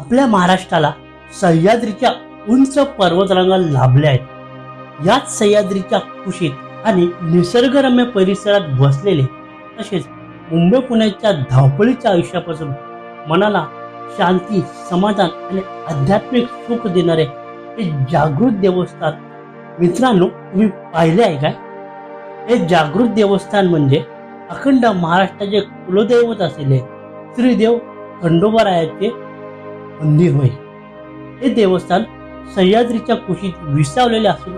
आपल्या महाराष्ट्राला सह्याद्रीच्या उंच पर्वतरांगा लाभल्या आहेत. याच सह्याद्रीच्या कुशीत आणि निसर्गरम्य परिसरात बसलेले तसेच मुंबई पुण्याच्या धावपळीच्या आयुष्यापासून मनाला शांती समाधान आणि आध्यात्मिक सुख देणारे हे जागृत देवस्थान मित्रांनो तुम्ही पाहिले आहे काय? हे जागृत देवस्थान म्हणजे अखंड महाराष्ट्राचे कुलदैवत असलेले श्रीदेव खंडोबारायाचे मंदिर होय. हे देवस्थान सह्याद्रीच्या कुशीत विसावलेले असून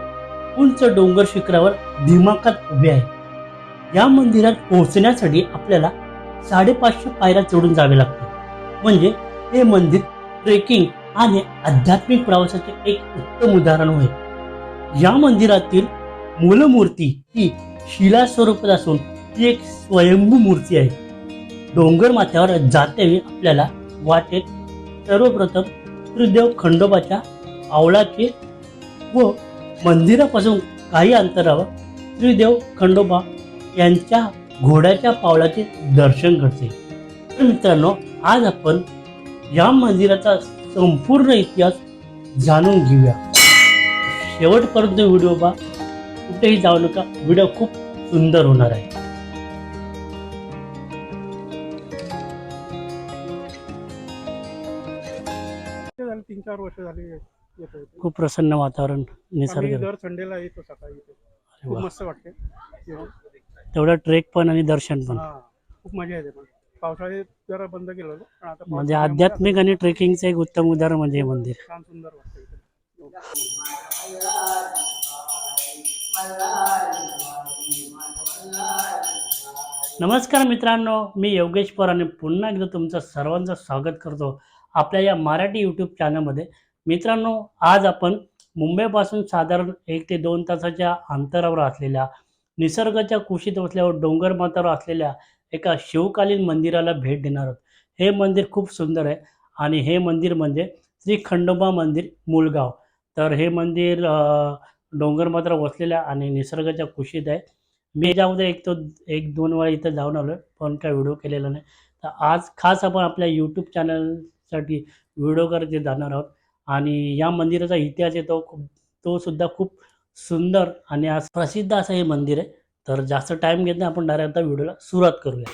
उंच डोंगर शिखरावर दिमाखात उभे आहे. या मंदिरात पोहोचण्यासाठी आपल्याला साडेपाचशे पायऱ्या चढून जावे लागते म्हणजे हे मंदिर ट्रेकिंग आणि आध्यात्मिक प्रवासाचे एक उत्तम उदाहरण होय. या मंदिरातील मूलमूर्ती ही शिला स्वरूपात असून ती एक स्वयंभू मूर्ती आहे. डोंगर माथ्यावर जातेवेळी आपल्याला वाटेत सर्वप्रथम श्रीदेव खंडोबाच्या आवळाचे व मंदिरापासून काही अंतरावर श्रीदेव खंडोबा यांच्या घोड्याच्या पावलाचे दर्शन घडते. मित्रांनो आज आपण या मंदिराचा संपूर्ण इतिहास जाणून घेऊया. शेवटपर्यंत व्हिडिओ बा कुठेही जाऊ नका. व्हिडिओ खूप सुंदर होणार आहे. तीन चार वर्ष झाली येतो इथे. खूप प्रसन्न वातावरण निसर्ग. दर संडेला येतो सकाळी इथे. खूप वा. मस्त वाटते. येऊन. तेवढं ट्रेक पण आणि दर्शन पण. हा खूप मजा येते पण. पावसाळ्यात जरा बंद केलं होतं पण आता म्हणजे पावसाळ्यामुळे आध्यात्मिक आणि ट्रेकिंगचं एक उत्तम उदाहरण म्हणजे हे मंदिर. आता छान सुंदर वाटतं इथे. नमस्कार मित्रांनो मी योगेश पवार आणि पुन्हा एकदा तुमचं सर्वांचं स्वागत करतो. आपल्या या मराठी यूट्यूब चॅनलमध्ये मित्रांनो आज आपण मुंबईपासून साधारण एक ते दोन तासाच्या अंतरावर असलेल्या निसर्गाच्या कुशीत असल्यावर डोंगर माथावर असलेल्या एका शिवकालीन मंदिराला भेट देणार आहोत. हे मंदिर खूप सुंदर आहे आणि हे मंदिर म्हणजे श्री खंडोबा मंदिर मुलगाव तर हे मंदिर डोंगर मात्र वसलेल्या आणि निसर्गाच्या कुशीत आहे. मी याच्यामध्ये एक तो एक दोन वेळा इथं जाऊन आलो पण काय व्हिडिओ केलेला नाही. तर आज खास आपण आपल्या यूट्यूब चॅनल साठी व्हिडिओ करत जाणार आहोत. आणि या मंदिराचा इतिहास आहे तो खूप तो सुद्धा खूप सुंदर आणि आज प्रसिद्ध असं हे मंदिर आहे. तर जास्त टाईम घेत नाही आपण डायरेक्ट आता व्हिडिओला सुरुवात करूया.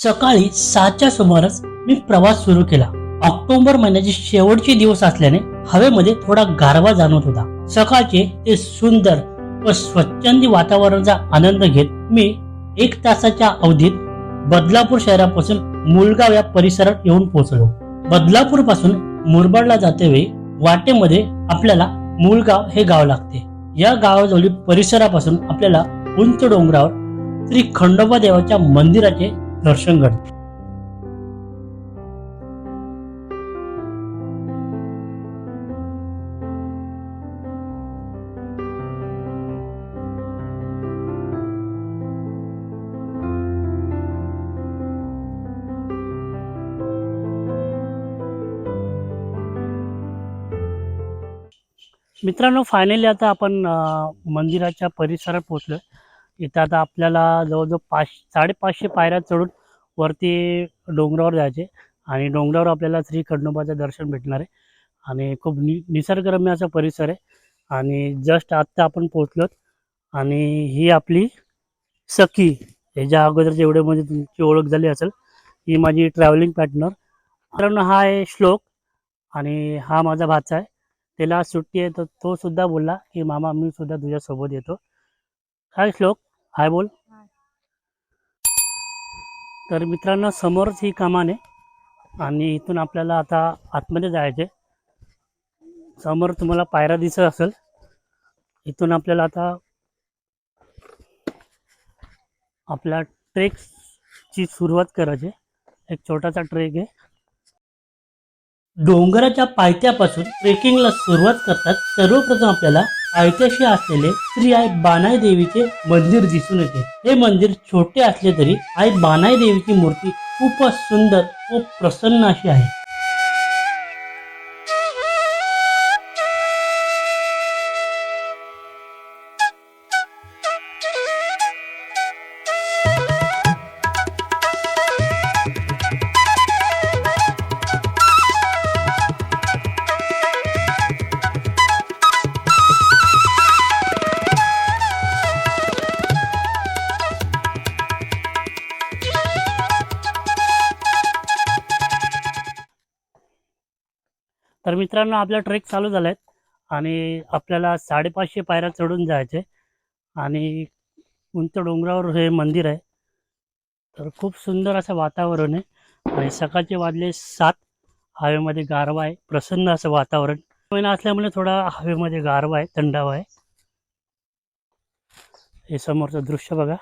सकाळी सातच्या सुमारास मी प्रवास सुरू केला. ऑक्टोबर महिन्याचे शेवटचे दिवस असल्याने हवेमध्ये थोडा गारवा जाणवत होता. सकाळचे ते सुंदर व स्वच्छंदी वातावरणाचा आनंद घेत मी एक तासाच्या अवधीत बदलापूर शहरापासून मुलगाव या परिसरात येऊन पोहोचलो. बदलापूरपासून मुरबाडला जातेवेळी वाटेमध्ये आपल्याला मुलगाव हे गाव लागते. या गावाजवळील परिसरापासून आपल्याला उंच डोंगरावर श्री खंडोबा देवाच्या मंदिराचे दर्शन घडते. मित्रांनो फायनली आता आपण मंदिराच्या परिसरात पोहोचलो इथं आता आपल्याला जवळजवळ पाच साडेपाचशे पायऱ्या चढून वरती डोंगरावर जायचे. आणि डोंगरावर आपल्याला श्री खंडोबाचं दर्शन भेटणार आहे. आणि खूप नि निसर्गरम्य असा परिसर आहे. आणि जस्ट आत्ता आपण पोहोचलो आणि ही आपली सखी ह्याच्या अगोदर जेवढे म्हणजे तुमची ओळख झाली असेल ही माझी ट्रॅव्हलिंग पार्टनर कारण हा आहे श्लोक. आणि हा माझा भाचा आहे. त्याला सुट्टी आहे तर तो सुद्धा बोलला की मामा मी सुद्धा तुझ्यासोबत येतो. काय श्लोक? हाय बोल. तर मित्रांनो समोरच ही कमान आहे आणि इथून आपल्याला आता आतमध्ये जायचे समोर तुम्हाला पायरा दिसत असेल. इथून आपल्याला आता आपल्या ट्रेकची सुरुवात करायची एक छोटासा ट्रेक आहे. डोंगराच्या पायथ्यापासून ट्रेकिंगला सुरुवात करतात. सर्वप्रथम आपल्याला पायथ्याशी असलेले श्री आई बानाई देवीचे मंदिर दिसून येते. हे मंदिर छोटे असले तरी आई बानाई देवीची मूर्ती खूपच सुंदर व प्रसन्न अशी आहे. मित्रांनो आपला ट्रेक चालू झाला आहे आणि आपल्याला साडेपाचशे पायऱ्या चढून जायचे आणि उंच डोंगरावर हे मंदिर आहे. तर खूप सुंदर असं वातावरण आहे आणि सकाळचे वाजले सात. हवेमध्ये गारवा आहे प्रसन्न असं वातावरण. महिना असल्यामुळे थोडा हवेमध्ये गारवा आहे थंडावा आहे. हे समोरचं दृश्य बघा.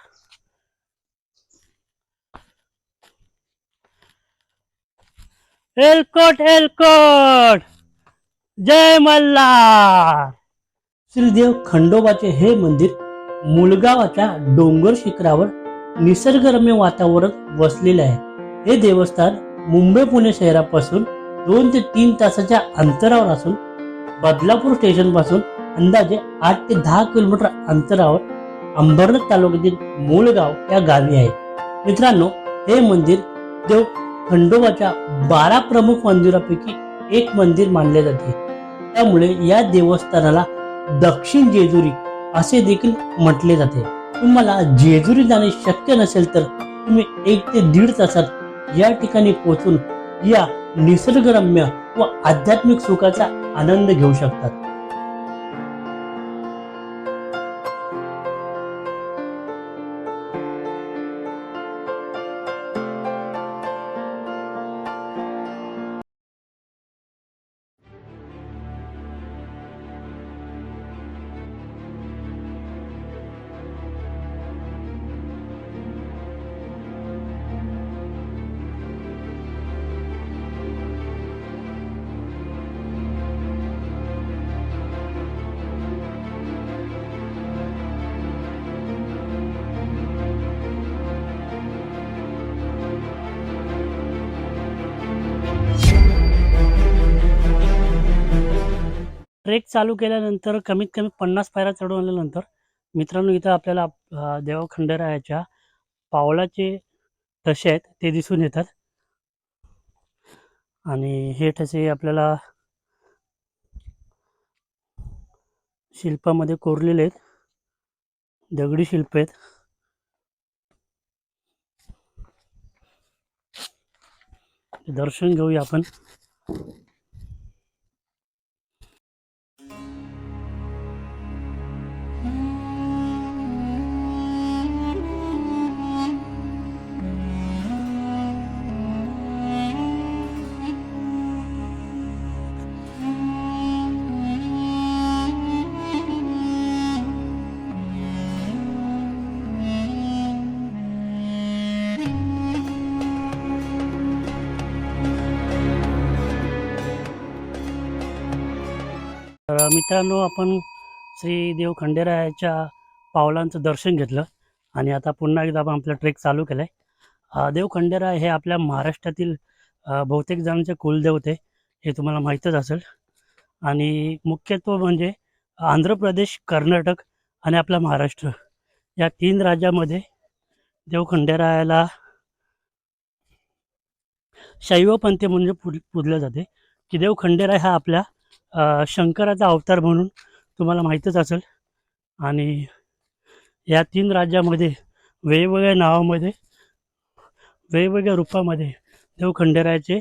एलकोट एलकोट! जय मल्हार. श्रीदेव खंडोबाचे हे मंदिर मुलगावाच्या डोंगर शिखरावर निसर्गरम्य वातावरण वसलेले आहे. हे देवस्थान मुंबई पुणे शहरापासून दोन ते तीन तासाच्या अंतरावर असून बदलापूर स्टेशनपासून अंदाजे आठ ते दहा किलोमीटर अंतरावर अंबरनाथ तालुक्यातील मूळगाव या गावी आहे. मित्रांनो हे मंदिर देव खंडोबाच्या बारा प्रमुख मंदिरापैकी एक मंदिर मानले जाते. त्यामुळे या देवस्थानाला दक्षिण जेजुरी असे देखील म्हटले जाते. तुम्हाला जेजुरी जाणे शक्य नसेल तर तुम्ही एक ते दीड तासात या ठिकाणी पोहोचून या निसर्गरम्य व आध्यात्मिक सुखाचा आनंद घेऊ शकतात. ट्रेक चालू केल्यानंतर कमीत कमी पन्नास पायऱ्या चढून आल्यानंतर मित्रांनो इथं आपल्याला अं, देव खंडेरायाच्या पावलाचे ठसे आहेत ते दिसून येतात. आणि हे ठसे आपल्याला शिल्पामध्ये कोरलेले आहेत. दगडी शिल्प आहेत. दर्शन घेऊया आपण. मित्रांनो आपण श्री देव खंडेरायाच्या पावलांचं दर्शन घेतलं आणि आता पुन्हा एकदा आपण आपला ट्रेक चालू केला आहे देव खंडेराय हे आपल्या महाराष्ट्रातील बहुतेक जणांचे कुलदेवते हे तुम्हाला माहीतच असेल. आणि मुख्यत्व म्हणजे आंध्र प्रदेश कर्नाटक आणि आपला महाराष्ट्र. या तीन राज्यामध्ये देव खंडेरायाला शैवपंथी म्हणजे पूज पूजलं जाते. की देव खंडेराय हा आपल्या शंकराचा अवतार म्हणून तुम्हाला माहीतच असेल. आणि या तीन राज्यामध्ये वेगवेगळ्या नावामध्ये वेगवेगळ्या रूपामध्ये देव खंडेरायाचे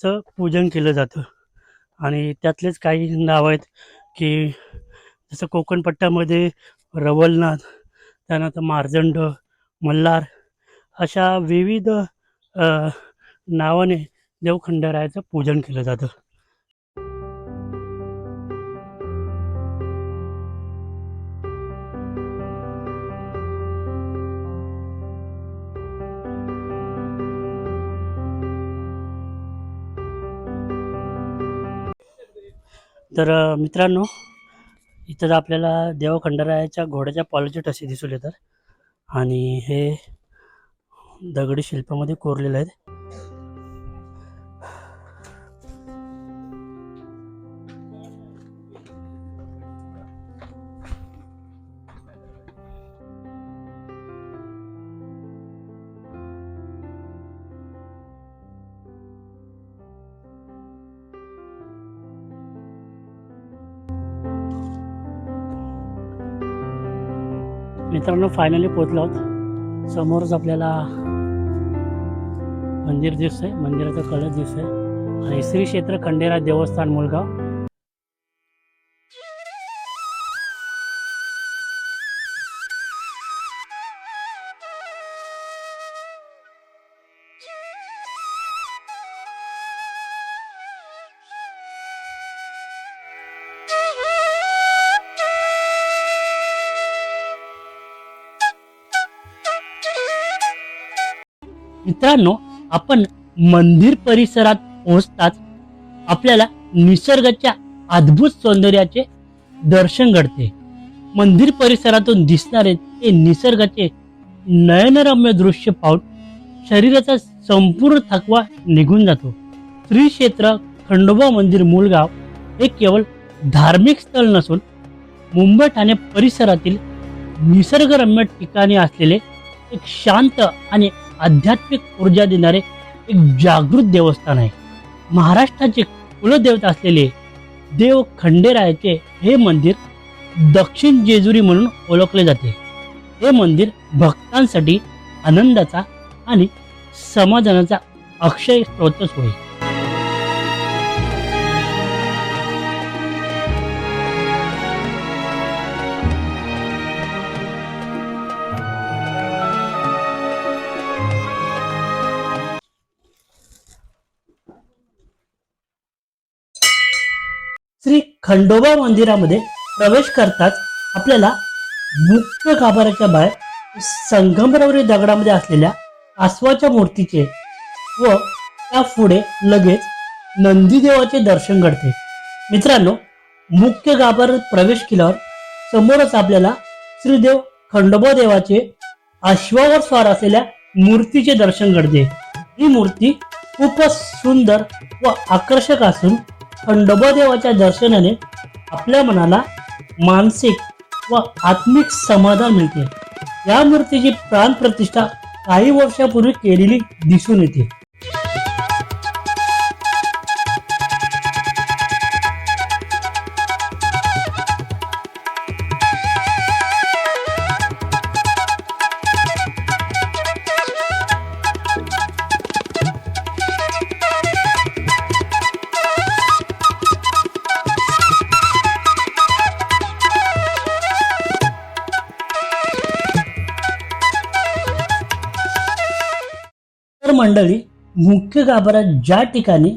चं पूजन केलं जातं. आणि त्यातलेच काही नाव आहेत की जसं कोकणपट्ट्यामध्ये रवलनाथ त्यानंतर मार्जंड मल्हार अशा विविध नावाने देव खंडेरायाचं पूजन केलं जातं. तर मित्रांनो इथं आपल्याला देवखंडरायाच्या घोड्याच्या पॉलिचे ठसे दिसून येतात. आणि हे दगडी शिल्पामध्ये कोरलेले आहेत. मित्रांनो फायनली पोचलो आहोत. समोरच आपल्याला मंदिर दिसतंय. मंदिराचा कळस दिसतंय. आणि श्री क्षेत्र खंडेरा देवस्थान मुलगाव मित्रांनो आपण मंदिर परिसरात पोहोचताच आपल्याला निसर्गाच्या अद्भुत सौंदर्याचे दर्शन घडते. मंदिर परिसरातून दिसणारे ते निसर्गाचे नयनरम्य दृश्य पाहून शरीराचा संपूर्ण थकवा निघून जातो. श्री क्षेत्र खंडोबा मंदिर मूलगाव हे केवळ धार्मिक स्थळ नसून मुंबई ठाणे परिसरातील निसर्गरम्य ठिकाणी असलेले एक शांत आणि आध्यात्मिक ऊर्जा देणारे एक जागृत देवस्थान आहे. महाराष्ट्राचे कुलदेवता असलेले देव खंडेरायाचे हे मंदिर दक्षिण जेजुरी म्हणून ओळखले जाते. हे मंदिर भक्तांसाठी आनंदाचा आणि समाधानाचा अक्षय स्रोतच होय. खंडोबा मंदिरामध्ये प्रवेश करताच आपल्याला मुख्य गाभाऱ्याच्या बाहेर संगमरवरी दगडामध्ये असलेल्या आसवाच्या मूर्तीचे व त्या पुढे लगेच नंदीदेवाचे दर्शन घडते. मित्रांनो मुख्य गाभाऱ्यात प्रवेश केल्यावर समोरच आपल्याला श्रीदेव खंडोबा देवाचे अश्वावर स्वार असलेल्या मूर्तीचे दर्शन घडते. ही मूर्ती खूपच सुंदर व आकर्षक असून खंडोबादेवाच्या दर्शनाने आपल्या मनाला मानसिक व आत्मिक समाधान मिळते. या मूर्तीची प्राण प्रतिष्ठा काही वर्षापूर्वी केलेली दिसून येते. मंडळी मुख्य गाभाऱ्यात ज्या ठिकाणी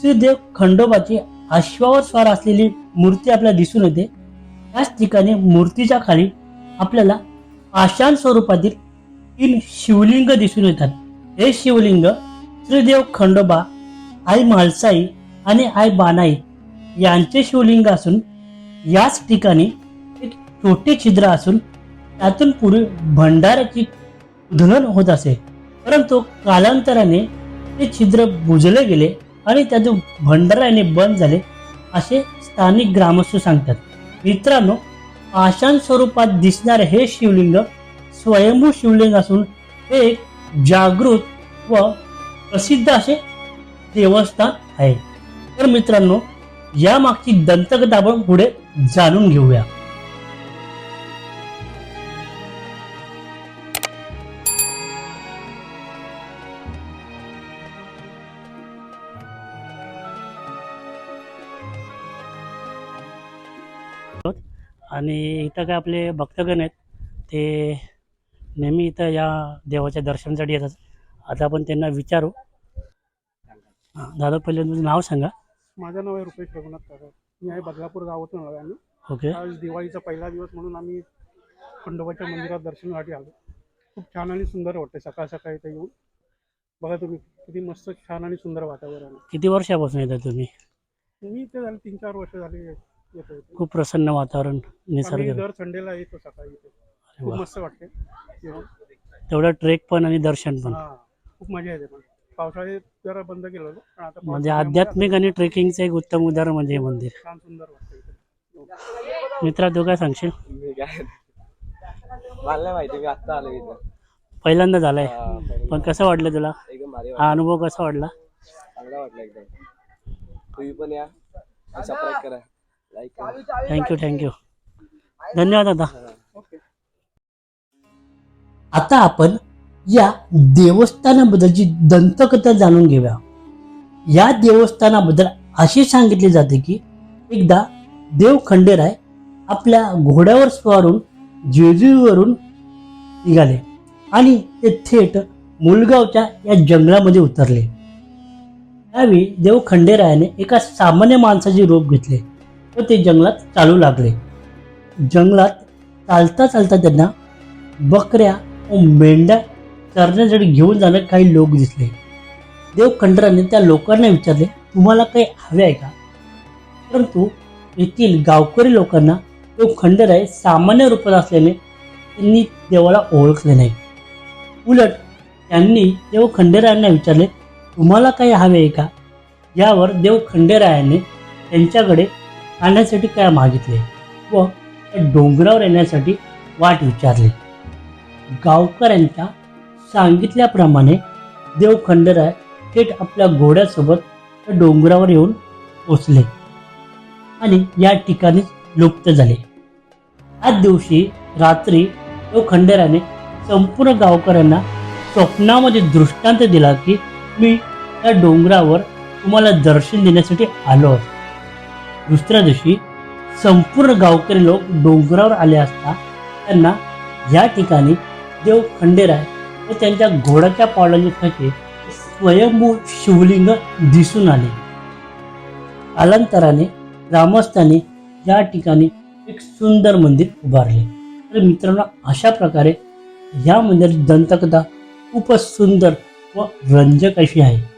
श्रीदेव खंडोबाची अश्वावर स्वार असलेली मूर्ती आपल्याला दिसून येते त्याच ठिकाणी मूर्तीच्या खाली आपल्याला पाषाण स्वरूपातील तीन शिवलिंग दिसून येतात. हे शिवलिंग श्रीदेव खंडोबा आई म्हालसाई आणि आई बानाई यांचे शिवलिंग असून याच ठिकाणी एक छोटे छिद्र असून त्यातून पूर्वी भंडाऱ्याची उधळण होत असे. परंतु कालांतराने ते छिद्र बुजले गेले आणि त्यातून भंडाराने बंद झाले असे स्थानिक ग्रामस्थ सांगतात. मित्रांनो पाषाण स्वरूपात दिसणारे हे शिवलिंग स्वयंभू शिवलिंग असून हे एक जागृत व प्रसिद्ध असे देवस्थान आहे. तर मित्रांनो यामागची दंतकथा आपण पुढे जाणून घेऊया. आणि इथं काय आपले भक्तगण आहेत ते नेहमी इथं या देवाच्या दर्शनासाठी येतात. आता आपण त्यांना विचारू. हां, दादा पहिले तुझं नाव सांगा. माझं नाव आहे रुपेश रघुनाथ काका मी आहे बदलापूर गावातून आलो आम्ही. ओके. आज दिवाळीचा पहिला दिवस म्हणून आम्ही खंडोबाच्या मंदिरात दर्शनासाठी आलो खूप छान आणि सुंदर वाटते सकाळ सकाळी इथे येऊन. बघा तुम्ही किती मस्त छान आणि सुंदर वातावरण आहे. किती वर्षापासून येतात तुम्ही? मी इथे झाले तीन चार वर्ष झाले. खूप प्रसन्न वातावरण निसर्ग. दर संडेला येतो सकाळी इथे. खूप वा. मस्त वाटते. येऊन तेवढं ट्रेक पण आणि दर्शन पण. हा खूप मजा येते पण. पावसाळ्यात जरा बंद केलं होतं पण आता म्हणजे आध्यात्मिक आणि ट्रेकिंगचं एक उत्तम उदाहरण म्हणजे हे मंदिर. छान सुंदर वाटतं इथे. मित्रा तू काय सांगशील? मी काय? मला नाही माहिती मी आत्ता आलो इथं. पहिल्यांदा झालाय. हा. पण कसं वाटलं तुला? एकदम भारी हा अनुभव कसा वाटला? चांगला वाटलं एकदम. तुम्ही पण या. सबस्क्राईब करा. थँक्यू थँक्यू धन्यवाद दादा. ओके. आता आपण या देवस्थानाबद्दलची दंतकथा जाणून घेऊया. या देवस्थानाबद्दल असे सांगितले जाते की एकदा देव खंडेराय आपल्या घोड्यावर स्वारून जेजुरीवरून निघाले आणि ते थेट मुलगावच्या या जंगलामध्ये उतरले. त्यावेळी देव खंडेरायाने एका सामान्य माणसाचे रूप घेतले. व ते जंगलात चालू लागले. जंगलात चालता चालता त्यांना बकऱ्या व मेंढ्या चरण्यासाठी घेऊन जाणारे काही लोक दिसले. देव त्या लोकांना विचारले तुम्हाला काही हवे आहे का? परंतु येथील गावकरी लोकांना देव खंडेराय सामान्य रूपात असल्याने त्यांनी देवाला ओळखले नाही. उलट त्यांनी देव खंडेरायांना विचारले तुम्हाला काही हवे आहे का? यावर देव खंडेरायाने त्यांच्याकडे आणण्यासाठी काय मागितले व डोंगरावर येण्यासाठी वाट विचारली. गावकऱ्यांच्या सांगितल्याप्रमाणे देव खंडेराय थेट आपल्या घोड्यासोबत डोंगरावर येऊन पोचले आणि या ठिकाणीच लुप्त झाले. आज दिवशी रात्री देव खंडेराने संपूर्ण गावकऱ्यांना स्वप्नामध्ये दृष्टांत दिला की मी त्या डोंगरावर तुम्हाला दर्शन देण्यासाठी आलो असतो दुसऱ्या दिवशी संपूर्ण गावकरी लोक डोंगरावर आले असता त्यांना या ठिकाणी देव खंडेराय व त्यांच्या घोड्याच्या पावलाचे ठसे स्वयंभू शिवलिंग दिसून आले. कालांतराने ग्रामस्थांनी या ठिकाणी एक सुंदर मंदिर उभारले. तर मित्रांनो अशा प्रकारे या मंदिराची दंतकथा खूपच सुंदर व रंजक अशी आहे.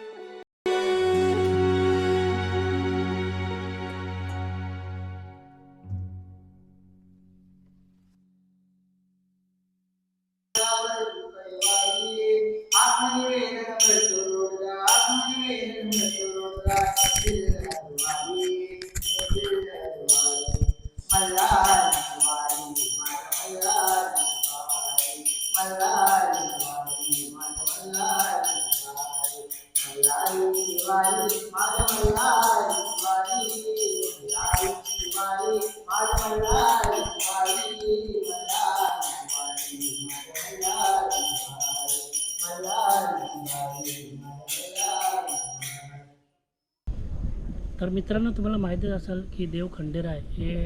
तर मित्रांनो तुम्हाला माहितीच असेल की देव खंडेराय हे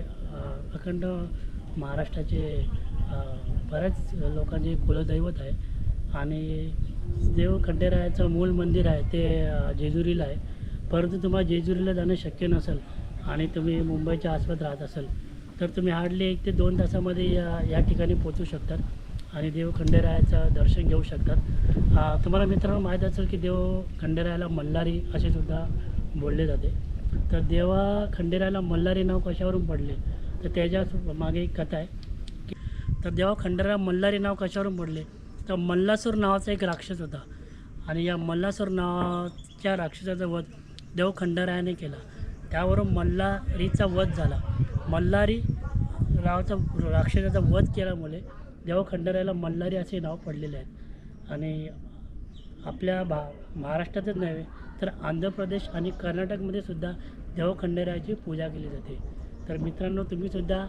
अखंड महाराष्ट्राचे बऱ्याच लोकांचे कुलदैवत आहे. आणि देव खंडेरायाचं मूळ मंदिर आहे ते जेजुरीला आहे. परंतु तुम्हाला जेजुरीला जाणं शक्य नसेल आणि तुम्ही मुंबईच्या आसपास राहत असाल तर तुम्ही हार्डली एक ते दोन तासामध्ये या या ठिकाणी पोचू शकतात आणि देव खंडेरायाचं दर्शन घेऊ शकतात. तुम्हाला मित्रांनो माहीत असेल की देव खंडेरायाला मल्हारी असे सुद्धा बोलले जाते. तर देवा खंडेरायाला मल्हारी नाव कशावरून पडले? तर त्याच्यामागे एक कथा आहे की तर देवा खंडेराया मल्हारी नाव कशावरून पडले? तर मल्लासूर नावाचा एक राक्षस होता. आणि या मल्लासूर नावाच्या राक्षसाचा वध देव खंडेरायाने केला. त्यावरून मल्हारीचा वध झाला. मल्हारी नावाचा राक्षसाचा वध केल्यामुळे देव खंडेरायाला मल्हारी असे नाव पडलेले आहेत आणि आपल्या भा महाराष्ट्रातच नव्हे तर आंध्र प्रदेश आणि कर्नाटकमध्ये सुद्धा देवखंडेरायाची पूजा केली जाते. तर मित्रांनो तुम्ही सुद्धा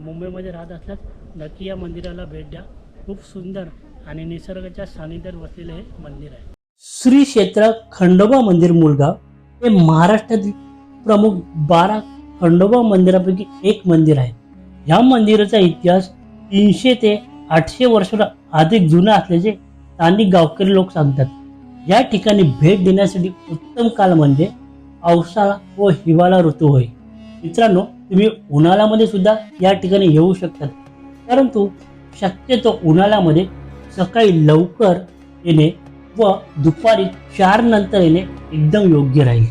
मुंबईमध्ये राहत असल्यास नक्की या मंदिराला भेट द्या. खूप सुंदर आणि निसर्गाच्या सानिध्यात वसलेले हे मंदिर आहे. श्री क्षेत्र खंडोबा मंदिर मुलगाव हे महाराष्ट्रातील प्रमुख बारा खंडोबा मंदिरापैकी एक मंदिर आहे. या मंदिराचा इतिहास तीनशे ते आठशे वर्षाला अधिक जुना असल्याचे स्थानिक गावकरी लोक सांगतात. या ठिकाणी भेट देण्यासाठी उत्तम काल म्हणजे पावसाळा व हिवाळा ऋतू होय. मित्रांनो तुम्ही उन्हाळ्यामध्ये सुद्धा या ठिकाणी येऊ शकतात. परंतु शक्यतो उन्हाळ्यामध्ये सकाळी लवकर येणे व दुपारी चार नंतर येणे एकदम योग्य राहील.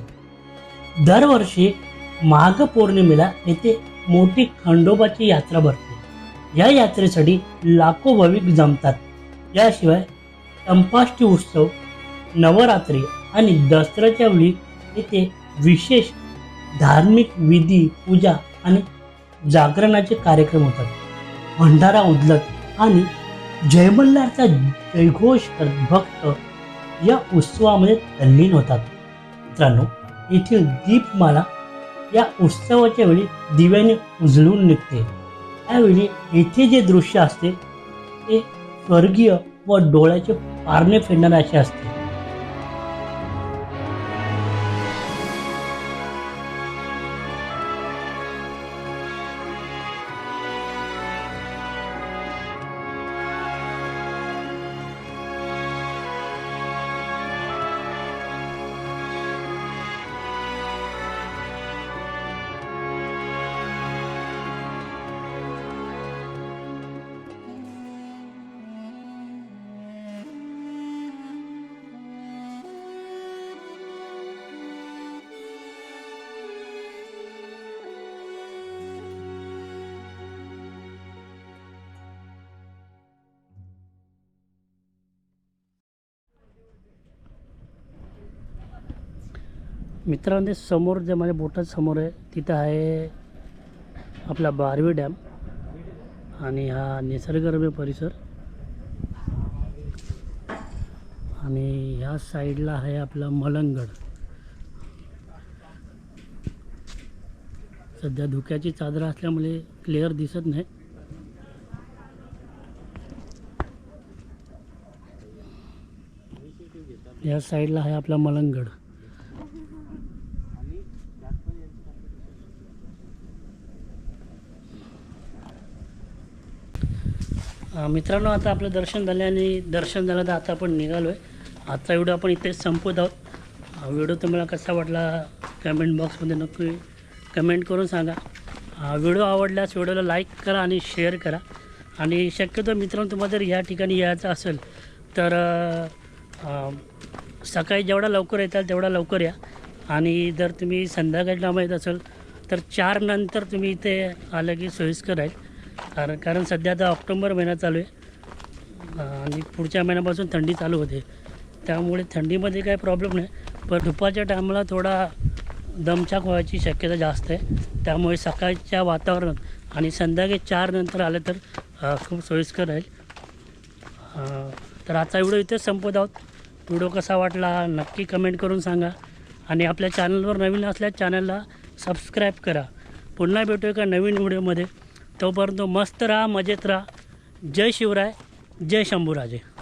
दरवर्षी माघ पौर्णिमेला येथे मोठी खंडोबाची यात्रा भरते. या यात्रेसाठी लाखो भाविक जमतात. याशिवाय संपाष्टी उत्सव नवरात्री आणि दसऱ्याच्या वेळी येथे विशेष धार्मिक विधी पूजा आणि जागरणाचे कार्यक्रम होतात. भंडारा उदलत आणि जयमल्लारचा जयघोष करत भक्त या उत्सवामध्ये तल्लीन होतात. मित्रांनो येथील दीपमाला या उत्सवाच्या वेळी दिव्याने उजळून निघते. त्यावेळी येथे जे दृश्य असते ते स्वर्गीय व डोळ्याचे पारणे फेडणारे असे असते. मित्रांनो समोर जे माझ्या बोटात समोर आहे तिथं आहे आपला बारवी डॅम आणि हा निसर्गरम्य परिसर. आणि ह्या साईडला आहे आपला मलंगड. सध्या धुक्याची चादर असल्यामुळे क्लिअर दिसत नाही. या साईडला आहे आपला मलंगड. मित्रांनो आता आपलं दर्शन झालं आणि दर्शन झालं तर आता आपण निघालो आहे आजचा व्हिडिओ आपण इथेच संपवत आहोत. व्हिडिओ तुम्हाला कसा वाटला कमेंट बॉक्समध्ये नक्की कमेंट करून सांगा. व्हिडिओ आवडल्यास व्हिडिओला लाईक करा आणि शेअर करा. आणि शक्यतो मित्रांनो तुम्हाला जर या ठिकाणी यायचं असेल तर सकाळी जेवढा लवकर येताल तेवढा लवकर या. आणि जर तुम्ही संध्याकाळी लांब येत असेल तर चार नंतर तुम्ही इथे आलं की सोयीस्कर राहील. कारण कारण सध्या आता ऑक्टोंबर महिना चालू आहे. आणि पुढच्या महिन्यापासून थंडी चालू होते. त्यामुळे थंडीमध्ये काही प्रॉब्लेम नाही. पण दुपारच्या टायमाला थोडा दमछाक व्हायची शक्यता जास्त आहे. त्यामुळे सकाळच्या वातावरणात आणि संध्याकाळी चार नंतर आलं तर खूप सोयीस्कर राहील. तर आजचा व्हिडिओ इथेच संपत आहोत. व्हिडिओ कसा वाटला नक्की कमेंट करून सांगा. आणि आपल्या चॅनलवर नवीन असल्यास चॅनलला सबस्क्राईब करा. पुन्हा भेटू एका नवीन व्हिडिओमध्ये. तोपर्यंत मस्त राहा मजेत राहा. जय शिवराय जय शंभूराजे.